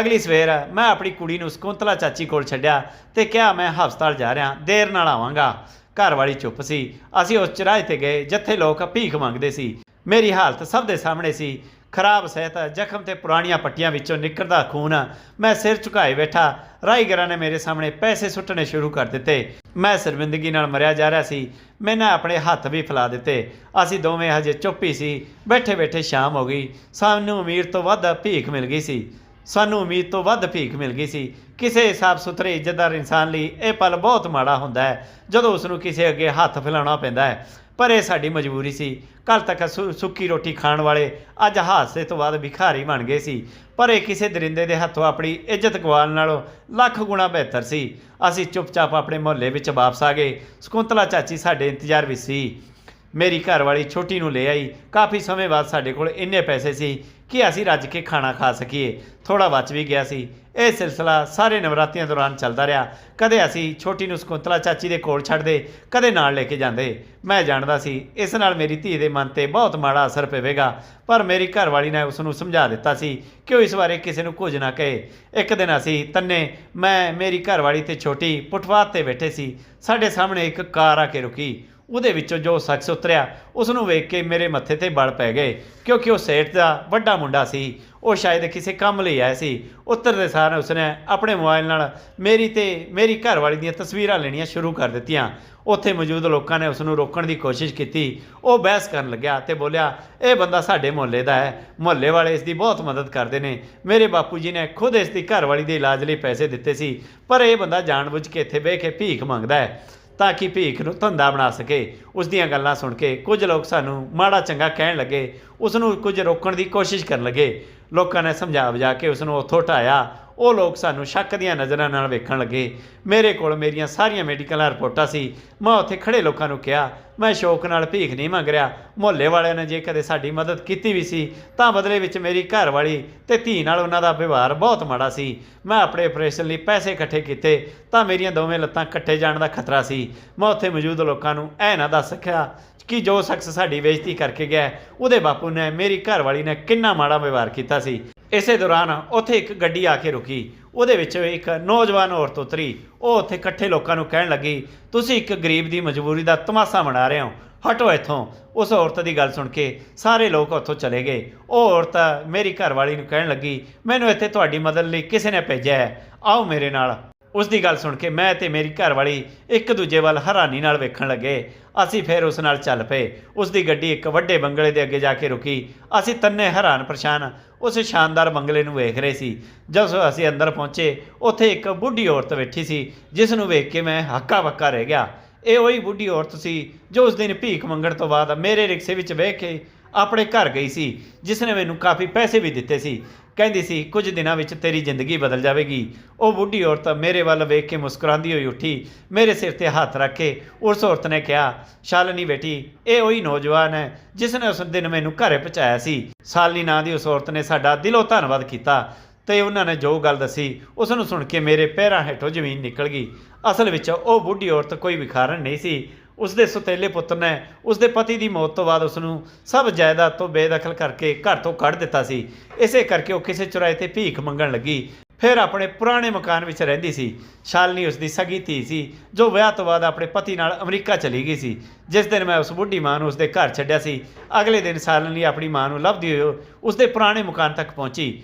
ਅਗਲੀ ਸਵੇਰ ਮੈਂ ਆਪਣੀ ਕੁੜੀ ਨੂੰ ਸਕੁੰਤਲਾ ਚਾਚੀ ਕੋਲ ਛੱਡਿਆ ਤੇ ਕਿਹਾ, ਮੈਂ ਹਸਪਤਾਲ ਜਾ ਰਿਹਾ, ਦੇਰ ਨਾਲ ਆਵਾਂਗਾ। ਘਰ ਵਾਲੀ ਚੁੱਪ ਸੀ। ਅਸੀਂ ਉਸ ਚਰਾਹੇ ਤੇ ਗਏ, ਜਿੱਥੇ ਲੋਕ ਭੀਖ ਮੰਗਦੇ ਸੀ। ਮੇਰੀ ਹਾਲਤ ਸਭ ਦੇ ਸਾਹਮਣੇ ਸੀ। ਖਰਾਬ ਸਿਹਤ, ਜ਼ਖਮ ਤੇ ਪੁਰਾਣੀਆਂ ਪੱਟੀਆਂ ਵਿੱਚੋਂ ਨਿਕਲਦਾ ਖੂਨ। ਮੈਂ ਸਿਰ ਝੁਕਾਏ ਬੈਠਾ, ਰਾਈਗਰਾਂ ਨੇ ਮੇਰੇ ਸਾਹਮਣੇ ਪੈਸੇ ਸੁੱਟਣੇ ਸ਼ੁਰੂ ਕਰ ਦਿੱਤੇ। ਮੈਂ ਸ਼ਰਮਿੰਦਗੀ ਨਾਲ ਮਰਿਆ ਜਾ ਰਿਹਾ ਸੀ। ਮੈਨੇ ਆਪਣੇ ਹੱਥ ਵੀ ਫੈਲਾ ਦਿੱਤੇ। ਅਸੀਂ ਦੋਵੇਂ ਹਜੇ ਚੁੱਪ ਹੀ ਸੀ। ਬੈਠੇ ਬੈਠੇ ਸ਼ਾਮ ਹੋ ਗਈ। ਸਾਨੂੰ ਅਮੀਰ ਤੋਂ ਵੱਧ ਭੀਖ ਮਿਲ ਗਈ ਸੀ। ਸਾਨੂੰ ਉਮੀਦ ਤੋਂ ਵੱਧ ਭੀਖ ਮਿਲ ਗਈ ਸੀ। ਕਿਸੇ ਸਾਫ਼ ਸੁਥਰੇ ਇੱਜ਼ਤਦਾਰ ਇਨਸਾਨ ਲਈ ਇਹ ਪਲ ਬਹੁਤ ਮਾੜਾ ਹੁੰਦਾ ਹੈ, ਜਦੋਂ ਉਸ ਨੂੰ ਕਿਸੇ ਅੱਗੇ ਹੱਥ ਫੈਲਾਉਣਾ ਪੈਂਦਾ ਹੈ। ਪਰ ਇਹ ਸਾਡੀ ਮਜਬੂਰੀ ਸੀ। ਕੱਲ ਤੱਕ ਸੁੱਕੀ ਰੋਟੀ ਖਾਣ ਵਾਲੇ ਅੱਜ ਹਾਦਸੇ ਤੋਂ ਬਾਅਦ ਭਿਖਾਰੀ ਬਣ ਗਏ ਸੀ। ਪਰ ਇਹ ਕਿਸੇ ਦਰਿੰਦੇ ਦੇ ਹੱਥੋਂ ਆਪਣੀ ਇੱਜ਼ਤ ਗਵਾਉਣ ਨਾਲੋਂ ਲੱਖ ਗੁਣਾ ਬਿਹਤਰ ਸੀ। ਅਸੀਂ ਚੁੱਪਚਾਪ ਆਪਣੇ ਮੁਹੱਲੇ ਵਿੱਚ ਵਾਪਸ ਆ ਗਏ। ਸਕੁੰਤਲਾ ਚਾਚੀ ਸਾਡੇ ਇੰਤਜ਼ਾਰ ਵਿੱਚ ਸੀ। ਮੇਰੀ ਘਰਵਾਲੀ ਛੋਟੀ ਨੂੰ ਲੈ ਆਈ। ਕਾਫੀ ਸਮੇਂ ਬਾਅਦ ਸਾਡੇ ਕੋਲ ਇੰਨੇ ਪੈਸੇ ਸੀ ਕਿ ਅਸੀਂ ਰੱਜ ਕੇ ਖਾਣਾ ਖਾ ਸਕੀਏ। ਥੋੜਾ ਬਚ ਵੀ ਗਿਆ ਸੀ। ਇਹ ਸਿਲਸਿਲਾ ਸਾਰੇ ਨਵਰਾਤਿਆਂ ਦੌਰਾਨ ਚੱਲਦਾ ਰਿਹਾ। ਕਦੇ ਅਸੀਂ ਛੋਟੀ ਨੂੰ ਸਕੁੰਤਲਾ ਚਾਚੀ ਦੇ ਕੋਲ ਛੱਡਦੇ, ਕਦੇ ਨਾਲ ਲੈ ਕੇ ਜਾਂਦੇ। ਮੈਂ ਜਾਣਦਾ ਸੀ, ਇਸ ਨਾਲ ਮੇਰੀ ਧੀ ਦੇ ਮਨ ਤੇ ਬਹੁਤ ਮਾੜਾ ਅਸਰ ਪਵੇਗਾ। ਪਰ ਮੇਰੀ ਘਰਵਾਲੀ ਨੇ ਉਸ ਨੂੰ ਸਮਝਾ ਦਿੱਤਾ ਸੀ ਕਿ ਉਹ ਇਸ ਬਾਰੇ ਕਿਸੇ ਨੂੰ ਕੁਝ ਨਾ ਕਹੇ। ਇੱਕ ਦਿਨ ਅਸੀਂ ਤੰਨੇ, ਮੈਂ, ਮੇਰੀ ਘਰਵਾਲੀ ਤੇ ਛੋਟੀ ਫੁੱਟਪਾਥ ਤੇ ਬੈਠੇ ਸੀ। ਸਾਡੇ ਸਾਹਮਣੇ ਇੱਕ ਕਾਰ ਆ ਕੇ ਰੁਕੀ। ਉਹਦੇ ਵਿੱਚੋਂ ਜੋ ਸ਼ਖਸ ਉਤਰਿਆ ਉਸ ਨੂੰ ਵੇਖ ਕੇ ਮੇਰੇ ਮੱਥੇ ਤੇ ਬਲ ਪੈ ਗਏ, ਕਿਉਂਕਿ ਉਹ ਸੇਠ ਦਾ ਵੱਡਾ ਮੁੰਡਾ ਸੀ, ਉਹ ਸ਼ਾਇਦ ਕਿਸੇ ਕੰਮ ਲਈ ਆਇਆ ਸੀ। ਉਤਰਦੇ ਸਾਰ ਉਸਨੇ ਆਪਣੇ ਮੋਬਾਈਲ ਨਾਲ ਮੇਰੀ ਤੇ ਮੇਰੀ ਘਰਵਾਲੀ ਦੀਆਂ ਤਸਵੀਰਾਂ ਲੈਣੀਆਂ ਸ਼ੁਰੂ ਕਰ ਦਿੱਤੀਆਂ। ਉੱਥੇ ਮੌਜੂਦ ਲੋਕਾਂ ਨੇ ਉਸ ਨੂੰ ਰੋਕਣ ਦੀ ਕੋਸ਼ਿਸ਼ ਕੀਤੀ। ਉਹ ਬਹਿਸ ਕਰਨ ਲੱਗਿਆ ਤੇ ਬੋਲਿਆ, ਇਹ ਬੰਦਾ ਸਾਡੇ ਮੁਹੱਲੇ ਦਾ ਹੈ। ਮੁਹੱਲੇ ਵਾਲੇ ਇਸ ਦੀ ਬਹੁਤ ਮਦਦ ਕਰਦੇ ਨੇ। ਮੇਰੇ ਬਾਪੂ ਜੀ ਨੇ ਖੁਦ ਇਸ ਦੀ ਘਰਵਾਲੀ ਦੇ ਇਲਾਜ ਲਈ ਪੈਸੇ ਦਿੱਤੇ ਸੀ, ਪਰ ਇਹ ਬੰਦਾ ਜਾਣਬੁੱਝ ਕੇ ਇੱਥੇ ਬਹਿ ਕੇ ਭੀਖ ਮੰਗਦਾ ਹੈ। ਤਾਂ ਕਿ ਭੀਖ ਨੂੰ ਧੰਦਾ ਬਣਾ ਸਕੇ। ਉਸ ਦੀਆਂ ਗੱਲਾਂ ਸੁਣ ਕੇ ਕੁਝ ਲੋਕ ਸਾਨੂੰ ਮਾੜਾ ਚੰਗਾ ਕਹਿਣ ਲੱਗੇ। ਉਸ ਨੂੰ ਕੁਝ ਰੋਕਣ ਦੀ ਕੋਸ਼ਿਸ਼ ਕਰਨ ਲੱਗੇ। ਲੋਕਾਂ ਨੇ ਸਮਝਾ ਬੁਝਾ ਕੇ ਉਸ ਨੂੰ ਉੱਥੋਂ ਹਟਾਇਆ ਉਹ ਲੋਕ ਸਾਨੂੰ ਸ਼ੱਕ ਦੀਆਂ ਨਜ਼ਰਾਂ ਨਾਲ ਵੇਖਣ ਲੱਗੇ। ਮੇਰੇ ਕੋਲ ਮੇਰੀਆਂ ਸਾਰੀਆਂ ਮੈਡੀਕਲ ਰਿਪੋਰਟਾਂ ਸੀ। ਮੈਂ ਉੱਥੇ ਖੜੇ ਲੋਕਾਂ ਨੂੰ ਕਿਹਾ, ਮੈਂ ਸ਼ੌਕ ਨਾਲ ਭੀਖ ਨਹੀਂ ਮੰਗ ਰਿਹਾ। ਮੁਹੱਲੇ ਵਾਲਿਆਂ ਨੇ ਜੇ ਕਦੇ ਸਾਡੀ ਮਦਦ ਕੀਤੀ ਵੀ ਸੀ, ਤਾਂ ਬਦਲੇ ਵਿੱਚ ਮੇਰੀ ਘਰ ਵਾਲੀ ਤੇ ਧੀ ਨਾਲ ਉਹਨਾਂ ਦਾ ਵਿਵਹਾਰ ਬਹੁਤ ਮਾੜਾ ਸੀ। ਮੈਂ ਆਪਣੇ ਆਪਰੇਸ਼ਨ ਲਈ ਪੈਸੇ ਇਕੱਠੇ ਕੀਤੇ, ਤਾਂ ਮੇਰੀਆਂ ਦੋਵੇਂ ਲੱਤਾਂ ਕੱਟੇ ਜਾਣ ਦਾ ਖਤਰਾ ਸੀ। ਮੈਂ ਉੱਥੇ ਮੌਜੂਦ ਲੋਕਾਂ ਨੂੰ ਇਹ ਨਾ ਦੱਸ ਸਕਿਆ ਕਿ ਜੋ ਸ਼ਖਸ ਸਾਡੀ ਬੇਇੱਜ਼ਤੀ ਕਰਕੇ ਗਿਆ, ਉਹਦੇ ਬਾਪੂ ਨੇ ਮੇਰੀ ਘਰ ਵਾਲੀ ਨੇ ਕਿੰਨਾ ਮਾੜਾ ਵਿਵਹਾਰ ਕੀਤਾ ਸੀ। ਇਸੇ ਦੌਰਾਨ ਉੱਥੇ ਇੱਕ ਗੱਡੀ ਆ ਕੇ ਰੁਕੀ। ਉਹਦੇ ਵਿੱਚ ਇੱਕ ਨੌਜਵਾਨ ਔਰਤ ਉਤਰੀ। ਉਹ ਉੱਥੇ ਇਕੱਠੇ ਲੋਕਾਂ ਨੂੰ ਕਹਿਣ ਲੱਗੀ, ਤੁਸੀਂ ਇੱਕ ਗਰੀਬ ਦੀ ਮਜਬੂਰੀ ਦਾ ਤਮਾਸ਼ਾ ਮਨਾ ਰਹੇ ਹੋ। ਹਟੋ ਇੱਥੋਂ। ਉਸ ਔਰਤ ਦੀ ਗੱਲ ਸੁਣ ਕੇ ਸਾਰੇ ਲੋਕ ਉੱਥੋਂ ਚਲੇ ਗਏ। ਉਹ ਔਰਤ ਮੇਰੀ ਘਰਵਾਲੀ ਨੂੰ ਕਹਿਣ ਲੱਗੀ, ਮੈਨੂੰ ਇੱਥੇ ਤੁਹਾਡੀ ਮਦਦ ਲਈ ਕਿਸੇ ਨੇ ਭੇਜਿਆ ਹੈ। ਆਓ ਮੇਰੇ ਨਾਲ। ਉਸ ਦੀ ਗੱਲ ਸੁਣ ਕੇ ਮੈਂ ਤੇ ਮੇਰੀ ਘਰਵਾਲੀ ਇੱਕ ਦੂਜੇ ਵੱਲ ਹੈਰਾਨੀ ਨਾਲ ਵੇਖਣ ਲੱਗੇ। ਅਸੀਂ ਫਿਰ ਉਸ ਨਾਲ ਚੱਲ ਪਏ। ਉਸ ਦੀ ਗੱਡੀ ਇੱਕ ਵੱਡੇ ਬੰਗਲੇ ਦੇ ਅੱਗੇ ਜਾ ਕੇ ਰੁਕੀ। ਅਸੀਂ ਤੰਨੇ ਹੈਰਾਨ ਪਰੇਸ਼ਾਨ ਉਸ ਸ਼ਾਨਦਾਰ ਬੰਗਲੇ ਨੂੰ ਵੇਖ ਰਹੇ ਸੀ। ਜਦੋਂ ਅਸੀਂ ਅੰਦਰ ਪਹੁੰਚੇ, ਉੱਥੇ ਇੱਕ ਬੁੱਢੀ ਔਰਤ ਬੈਠੀ ਸੀ, ਜਿਸ ਨੂੰ ਵੇਖ ਕੇ ਮੈਂ ਹੱਕਾ ਬੱਕਾ ਰਹਿ ਗਿਆ। ਇਹ ਉਹੀ ਬੁੱਢੀ ਔਰਤ ਸੀ, ਜੋ ਉਸ ਦਿਨ ਭੀਖ ਮੰਗਣ ਤੋਂ ਬਾਅਦ ਮੇਰੇ ਰਿਕਸ਼ੇ ਵਿੱਚ ਬਹਿ ਕੇ ਆਪਣੇ ਘਰ ਗਈ ਸੀ, ਜਿਸ ਨੇ ਮੈਨੂੰ ਕਾਫੀ ਪੈਸੇ ਵੀ ਦਿੱਤੇ ਸੀ। ਕਹਿੰਦੀ ਸੀ, ਕੁਝ ਦਿਨਾਂ ਵਿੱਚ ਤੇਰੀ ਜ਼ਿੰਦਗੀ ਬਦਲ ਜਾਵੇਗੀ। ਉਹ ਬੁੱਢੀ ਔਰਤ ਮੇਰੇ ਵੱਲ ਵੇਖ ਕੇ ਮੁਸਕਰਾਉਂਦੀ ਹੋਈ ਉੱਠੀ, ਮੇਰੇ ਸਿਰ ਤੇ ਹੱਥ ਰੱਖ ਕੇ। ਉਸ ਔਰਤ ਨੇ ਕਿਹਾ, ਸ਼ਾਲਨੀ ਬੇਟੀ, ਇਹ ਉਹੀ ਨੌਜਵਾਨ ਹੈ ਜਿਸ ਨੇ ਉਸ ਦਿਨ ਮੈਨੂੰ ਘਰੇ ਪਹੁੰਚਾਇਆ ਸੀ। ਸ਼ਾਲਨੀ ਨਾਂ ਦੀ ਉਸ ਔਰਤ ਨੇ ਸਾਡਾ ਦਿਲੋਂ ਧੰਨਵਾਦ ਕੀਤਾ ਤੇ ਉਹਨਾਂ ਨੇ ਜੋ ਗੱਲ ਦੱਸੀ, ਉਸ ਨੂੰ ਸੁਣ ਕੇ ਮੇਰੇ ਪੈਰਾਂ ਹੇਠੋਂ ਜ਼ਮੀਨ ਨਿਕਲ ਗਈ। ਅਸਲ ਵਿੱਚ ਉਹ ਬੁੱਢੀ ਔਰਤ ਕੋਈ ਵਿਖਾਰਨ ਨਹੀਂ ਸੀ। ਉਸ ਦੇ ਸੁਤੇਲੇ ਪੁੱਤਰ ਨੇ ਉਸ ਦੇ ਪਤੀ ਦੀ ਮੌਤ ਤੋਂ ਬਾਅਦ ਉਸ ਨੂੰ ਸਭ ਜਾਇਦਾਦ ਤੋਂ ਬੇਦਖਲ ਕਰਕੇ ਘਰ ਤੋਂ ਕੱਢ ਦਿੱਤਾ ਸੀ। ਇਸੇ ਕਰਕੇ ਉਹ ਕਿਸੇ ਚੁਰਾਏ ਤੇ ਭੀਖ ਮੰਗਣ ਲੱਗੀ। ਫਿਰ ਆਪਣੇ ਪੁਰਾਣੇ ਮਕਾਨ ਵਿੱਚ ਰਹਿੰਦੀ ਸੀ। ਸ਼ਾਲਨੀ ਉਸ ਦੀ ਸਗੀ ਧੀ ਸੀ, ਜੋ ਵਿਆਹ ਤੋਂ ਬਾਅਦ ਆਪਣੇ ਪਤੀ ਨਾਲ ਅਮਰੀਕਾ ਚਲੀ ਗਈ ਸੀ। ਜਿਸ ਦਿਨ ਮੈਂ ਉਸ ਬੁੱਢੀ ਮਾਂ ਨੂੰ ਉਸ ਦੇ ਘਰ ਛੱਡਿਆ ਸੀ। ਅਗਲੇ ਦਿਨ ਸ਼ਾਲਨੀ ਆਪਣੀ ਮਾਂ ਨੂੰ ਲੱਭਦੀ ਹੋਈ ਉਸ ਦੇ ਪੁਰਾਣੇ ਮਕਾਨ ਤੱਕ ਪਹੁੰਚੀ।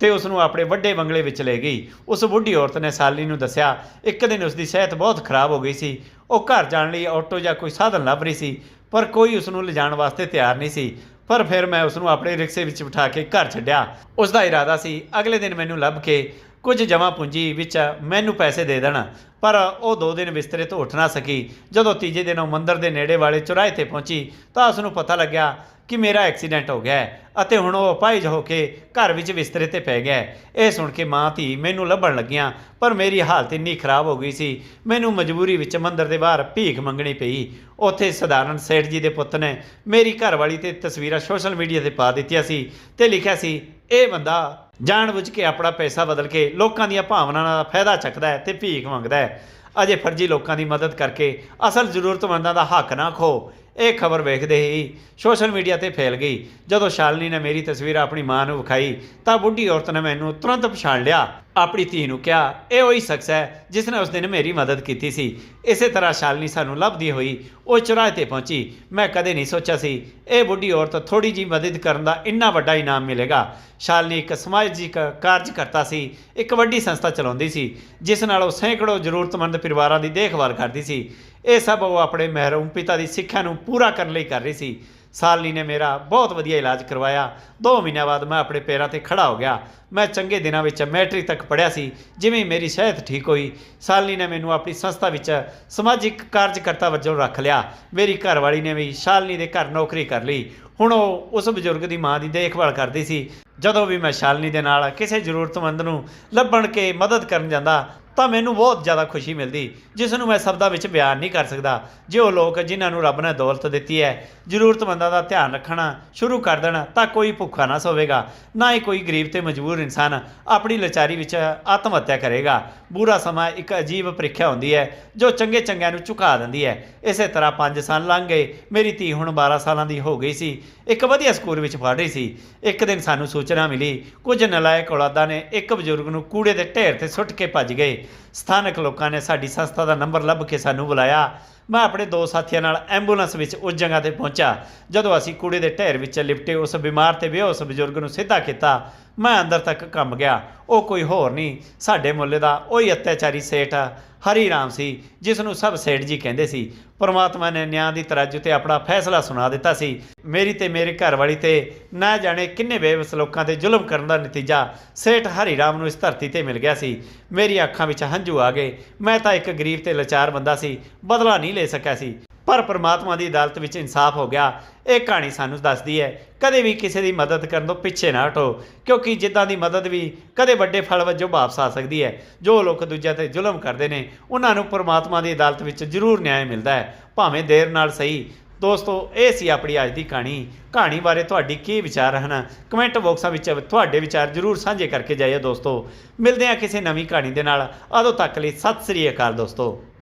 ਤੇ ਉਸ ਨੂੰ ਆਪਣੇ ਵੱਡੇ ਬੰਗਲੇ ਵਿੱਚ ਲੈ ਗਈ। ਉਸ ਬੁੱਢੀ ਔਰਤ ਨੇ ਸਾਲੀ ਨੂੰ ਦੱਸਿਆ, ਇੱਕ ਦਿਨ ਉਸ ਦੀ ਸਿਹਤ ਬਹੁਤ ਖਰਾਬ ਹੋ ਗਈ ਸੀ। ਉਹ ਘਰ ਜਾਣ ਲਈ ਆਟੋ ਜਾਂ ਕੋਈ ਸਾਧਨ ਲੱਭ ਰਹੀ ਸੀ, ਪਰ ਕੋਈ ਉਸ ਨੂੰ ਲਿਜਾਣ ਵਾਸਤੇ ਤਿਆਰ ਨਹੀਂ ਸੀ। ਪਰ ਫਿਰ ਮੈਂ ਉਸ ਨੂੰ ਆਪਣੇ ਰਿਕਸ਼ੇ ਵਿੱਚ ਬਿਠਾ ਕੇ ਘਰ ਛੱਡਿਆ। ਉਸ ਦਾ ਇਰਾਦਾ ਸੀ, ਅਗਲੇ ਦਿਨ ਮੈਨੂੰ ਲੱਭ ਕੇ ਕੁਝ ਜਮ੍ਹਾਂ ਪੂੰਜੀ ਵਿੱਚ ਮੈਨੂੰ ਪੈਸੇ ਦੇ ਦੇਣਾ, ਪਰ ਉਹ ਦੋ ਦਿਨ ਬਿਸਤਰੇ ਤੋਂ ਉੱਠ ਨਾ ਸਕੀ। ਜਦੋਂ ਤੀਜੇ ਦਿਨ ਉਹ ਮੰਦਰ ਦੇ ਨੇੜੇ ਵਾਲੇ ਚੁਰਾਹੇ ਤੇ ਪਹੁੰਚੀ, ਤਾਂ ਉਸ ਨੂੰ ਪਤਾ ਲੱਗਿਆ ਕਿ ਮੇਰਾ ਐਕਸੀਡੈਂਟ ਹੋ ਗਿਆ ਅਤੇ ਹੁਣ ਉਹ ਅਪਾਹਿਜ ਹੋ ਕੇ ਘਰ ਵਿੱਚ ਬਿਸਤਰੇ ਤੇ ਪੈ ਗਿਆ ਇਹ ਸੁਣ ਕੇ ਮਾਂ ਧੀ ਮੈਨੂੰ ਲੱਭਣ ਲੱਗੀਆਂ, ਪਰ ਮੇਰੀ ਹਾਲਤ ਇੰਨੀ ਖਰਾਬ ਹੋ ਗਈ ਸੀ। ਮੈਨੂੰ ਮਜਬੂਰੀ ਵਿੱਚ ਮੰਦਰ ਦੇ ਬਾਹਰ ਭੀਖ ਮੰਗਣੀ ਪਈ। ਉੱਥੇ ਸਧਾਰਨ ਸੇਠ ਜੀ ਦੇ ਪੁੱਤ ਨੇ ਮੇਰੀ ਘਰਵਾਲੀ ਤੇ ਤਸਵੀਰਾਂ ਸੋਸ਼ਲ ਮੀਡੀਆ ਤੇ ਪਾ ਦਿੱਤੀਆਂ ਸੀ ਤੇ ਲਿਖਿਆ ਸੀ, ਇਹ ਬੰਦਾ ਜਾਣਬੁੱਝ ਕੇ ਆਪਣਾ ਪੈਸਾ ਬਦਲ ਕੇ ਲੋਕਾਂ ਦੀਆਂ ਭਾਵਨਾਵਾਂ ਦਾ ਫਾਇਦਾ ਚੱਕਦਾ ਹੈ ਤੇ ਭੀਖ ਮੰਗਦਾ ਹੈ। ਅਜੇ ਫਰਜ਼ੀ ਲੋਕਾਂ ਦੀ ਮਦਦ ਕਰਕੇ ਅਸਲ ਜ਼ਰੂਰਤਮੰਦਾਂ ਦਾ ਹੱਕ ਨਾ ਖੋ ਇਹ ਖਬਰ ਵੇਖਦੇ ਹੀ ਸੋਸ਼ਲ ਮੀਡੀਆ ਤੇ ਫੈਲ ਗਈ। ਜਦੋਂ ਸ਼ਾਲਨੀ ਨੇ ਮੇਰੀ ਤਸਵੀਰ ਆਪਣੀ ਮਾਂ ਨੂੰ ਵਿਖਾਈ, ਤਾਂ ਬੁੱਢੀ ਔਰਤ ਨੇ ਮੈਨੂੰ ਤੁਰੰਤ ਪਛਾਣ ਲਿਆ। ਆਪਣੀ ਧੀ ਨੂੰ ਕਿਹਾ, ਇਹ ਉਹੀ ਸ਼ਖਸ ਹੈ ਜਿਸ ਨੇ ਉਸ ਦਿਨ ਮੇਰੀ ਮਦਦ ਕੀਤੀ ਸੀ। ਇਸੇ ਤਰ੍ਹਾਂ ਸ਼ਾਲਨੀ ਸਾਨੂੰ ਲੱਭਦੀ ਹੋਈ ਉਹ ਚੁਰਾਹੇ ਤੇ ਪਹੁੰਚੀ। ਮੈਂ ਕਦੇ ਨਹੀਂ ਸੋਚਿਆ ਸੀ, ਇਹ ਬੁੱਢੀ ਔਰਤ ਥੋੜੀ ਜੀ ਮਦਦ ਕਰਨ ਦਾ ਇੰਨਾ ਵੱਡਾ ਇਨਾਮ ਮਿਲੇਗਾ। ਸ਼ਾਲਨੀ ਇੱਕ ਸਮਾਜਿਕ ਕਾਰਜਕਰਤਾ ਸੀ, ਇੱਕ ਵੱਡੀ ਸੰਸਥਾ ਚਲਾਉਂਦੀ ਸੀ, ਜਿਸ ਨਾਲ ਉਹ ਸੈਂਕੜੋ ਜ਼ਰੂਰਤਮੰਦ ਪਰਿਵਾਰਾਂ ਦੀ ਦੇਖਭਾਲ ਕਰਦੀ ਸੀ। ਇਹ ਸਭ ਉਹ ਆਪਣੇ ਮਹਿਰੂਮ ਪਿਤਾ ਦੀ ਸਿੱਖਿਆ ਨੂੰ ਪੂਰਾ ਕਰਨ ਲਈ ਕਰ ਰਹੀ ਸੀ। ਸਾਲਨੀ ਨੇ ਮੇਰਾ ਬਹੁਤ ਵਧੀਆ ਇਲਾਜ ਕਰਵਾਇਆ। 2 ਮਹੀਨਿਆਂ ਬਾਅਦ ਮੈਂ ਆਪਣੇ ਪੈਰਾਂ ਤੇ ਖੜਾ ਹੋ ਗਿਆ। ਮੈਂ ਚੰਗੇ ਦਿਨਾਂ ਵਿੱਚ ਮੈਟ੍ਰਿਕ ਤੱਕ ਪੜ੍ਹਿਆ ਸੀ, ਜਿਵੇਂ ਮੇਰੀ ਸਿਹਤ ਠੀਕ ਹੋਈ। ਸਾਲਨੀ ਨੇ ਮੈਨੂੰ ਆਪਣੀ ਸੰਸਥਾ ਵਿੱਚ ਸਮਾਜਿਕ ਕਾਰਜਕਰਤਾ ਵਜੋਂ ਰੱਖ ਲਿਆ। ਮੇਰੀ ਘਰਵਾਲੀ ਨੇ ਵੀ ਸ਼ਾਲਨੀ ਦੇ ਘਰ ਨੌਕਰੀ ਕਰ ਲਈ। ਹੁਣ ਉਹ ਉਸ ਬਜ਼ੁਰਗ ਦੀ ਮਾਂ ਦੀ ਦੇਖਭਾਲ ਕਰਦੀ ਸੀ। ਜਦੋਂ ਵੀ ਮੈਂ ਸ਼ਾਲਨੀ ਦੇ ਨਾਲ ਕਿਸੇ ਜ਼ਰੂਰਤਮੰਦ ਨੂੰ ਲੱਭਣ ਕੇ ਮਦਦ ਕਰਨ ਜਾਂਦਾ ਤਾਂ ਮੈਨੂੰ ਬਹੁਤ ਜ਼ਿਆਦਾ ਖੁਸ਼ੀ ਮਿਲਦੀ, ਜਿਸ ਨੂੰ ਮੈਂ ਸ਼ਬਦਾਂ ਵਿੱਚ ਬਿਆਨ ਨਹੀਂ ਕਰ ਸਕਦਾ। ਜੇ ਉਹ ਲੋਕ ਜਿਨ੍ਹਾਂ ਨੂੰ ਰੱਬ ਨੇ ਦੌਲਤ ਦਿੱਤੀ ਹੈ, ਜ਼ਰੂਰਤਮੰਦਾਂ ਦਾ ਧਿਆਨ ਰੱਖਣਾ ਸ਼ੁਰੂ ਕਰ ਦੇਣ, ਤਾਂ ਕੋਈ ਭੁੱਖਾ ਨਾ ਸੋਵੇਗਾ, ਨਾ ਹੀ ਕੋਈ ਗਰੀਬ ਤੇ ਮਜਬੂਰ ਇਨਸਾਨ ਆਪਣੀ ਲਾਚਾਰੀ ਵਿੱਚ ਆਤਮ ਹੱਤਿਆ ਕਰੇਗਾ। ਬੁਰਾ ਸਮਾਂ ਇੱਕ ਅਜੀਬ ਪ੍ਰੀਖਿਆ ਹੁੰਦੀ ਹੈ, ਜੋ ਚੰਗੇ ਚੰਗਿਆਂ ਨੂੰ ਝੁਕਾ ਦਿੰਦੀ ਹੈ। ਇਸੇ ਤਰ੍ਹਾਂ 5 ਸਾਲ ਲੰਘ ਗਏ, ਮੇਰੀ ਧੀ ਹੁਣ 12 ਸਾਲਾਂ ਦੀ ਹੋ ਗਈ ਸੀ। ਇੱਕ ਵਧੀਆ ਸਕੂਲ ਵਿੱਚ ਪੜ੍ਹ ਰਹੀ ਸੀ। ਇੱਕ ਦਿਨ ਸਾਨੂੰ ਸੂਚਨਾ ਮਿਲੀ, ਕੁਝ ਨਲਾਇਕ ਔਲਾਦਾਂ ਨੇ ਇੱਕ ਬਜ਼ੁਰਗ ਨੂੰ ਕੂੜੇ ਦੇ ਢੇਰ ਤੇ ਸੁੱਟ ਕੇ ਭੱਜ ਗਏ। ਸਥਾਨਕ ਲੋਕਾਂ ਨੇ ਸਾਡੀ ਸੰਸਥਾ ਦਾ ਨੰਬਰ ਲੱਭ ਕੇ ਸਾਨੂੰ ਬੁਲਾਇਆ। ਮੈਂ ਆਪਣੇ ਦੋ ਸਾਥੀਆਂ ਨਾਲ ਐਂਬੂਲੈਂਸ ਵਿੱਚ ਉਸ ਜਗ੍ਹਾ ਤੇ ਪਹੁੰਚਾ ਜਦੋਂ ਅਸੀਂ ਕੂੜੇ ਦੇ ਢੇਰ ਵਿੱਚ ਲਿਪਟੇ ਉਸ ਬਿਮਾਰ ਤੇ ਬੇਹੋਸ਼ ਬਜ਼ੁਰਗ ਨੂੰ ਸਿੱਧਾ ਕੀਤਾ ਮੈਂ ਅੰਦਰ ਤੱਕ ਕੰਮ ਗਿਆ। ਉਹ ਕੋਈ ਹੋਰ ਨਹੀਂ। ਸਾਡੇ ਮੁੱਲੇ ਦਾ ਉਹੀ ਅਤਿਆਚਾਰੀ ਸੇਠ ਹਰੀ ਰਾਮ ਸੀ ਜਿਸ ਨੂੰ ਸਭ ਸੇਠ ਜੀ ਕਹਿੰਦੇ ਸੀ। ਪਰਮਾਤਮਾ ਨੇ ਨਿਆਂ ਦੀ ਤਰਾਜੂ ਤੇ ਆਪਣਾ ਫੈਸਲਾ ਸੁਣਾ ਦਿੱਤਾ ਸੀ। ਮੇਰੀ ਤੇ ਮੇਰੇ ਘਰ ਵਾਲੀ ਤੇ ਨਾ ਜਾਣੇ ਕਿੰਨੇ ਬੇਵਸ ਲੋਕਾਂ ਤੇ ਜ਼ੁਲਮ ਕਰਨ ਦਾ ਨਤੀਜਾ ਸੇਠ ਹਰੀ ਰਾਮ ਨੂੰ ਇਸ ਧਰਤੀ ਤੇ ਮਿਲ ਗਿਆ ਸੀ। ਮੇਰੀ ਅੱਖਾਂ ਵਿੱਚ ਹੰਝੂ ਆ ਗਏ। ਮੈਂ ਤਾਂ ਇੱਕ ਗਰੀਬ ਤੇ ਲਾਚਾਰ ਬੰਦਾ ਸੀ। ਬਦਲਾ ਨਹੀਂ ਲੈ ਸਕਿਆ ਸੀ। ਪਰ ਪ੍ਰਮਾਤਮਾ ਦੀ ਅਦਾਲਤ ਵਿੱਚ ਇਨਸਾਫ ਹੋ ਗਿਆ। ਇਹ ਕਹਾਣੀ ਸਾਨੂੰ ਦੱਸਦੀ ਹੈ, ਕਦੇ ਵੀ ਕਿਸੇ ਦੀ ਮਦਦ ਕਰਨ ਤੋਂ ਪਿੱਛੇ ਨਾ ਹਟੋ, ਕਿਉਂਕਿ ਜਿੱਦਾਂ ਦੀ ਮਦਦ ਵੀ ਕਦੇ ਵੱਡੇ ਫਲ ਵਜੋਂ ਵਾਪਸ ਆ ਸਕਦੀ ਹੈ। ਜੋ ਲੋਕ ਦੂਜਿਆਂ ਤੇ ਜ਼ੁਲਮ ਕਰਦੇ ਨੇ, ਉਹਨਾਂ ਨੂੰ ਪ੍ਰਮਾਤਮਾ ਦੀ ਅਦਾਲਤ ਵਿੱਚ ਜ਼ਰੂਰ ਨਿਆਂ ਮਿਲਦਾ ਹੈ। ਭਾਵੇਂ ਦੇਰ ਨਾਲ ਸਹੀ। ਦੋਸਤੋ, ਇਹ ਸੀ ਆਪਣੀ ਅੱਜ ਦੀ ਕਹਾਣੀ। ਕਹਾਣੀ ਬਾਰੇ ਤੁਹਾਡੀ ਕੀ ਵਿਚਾਰ ਹਨ? ਕਮੈਂਟ ਬਾਕਸਾਂ ਵਿੱਚ ਤੁਹਾਡੇ ਵਿਚਾਰ ਜ਼ਰੂਰ ਸਾਂਝੇ ਕਰਕੇ ਜਾਈਏ ਦੋਸਤੋ। ਮਿਲਦੇ ਹਾਂ ਕਿਸੇ ਨਵੀਂ ਕਹਾਣੀ ਦੇ ਨਾਲ। ਅਦੋਂ ਤੱਕ ਲਈ ਸਤਿ ਸ੍ਰੀ ਅਕਾਲ ਦੋਸਤੋ।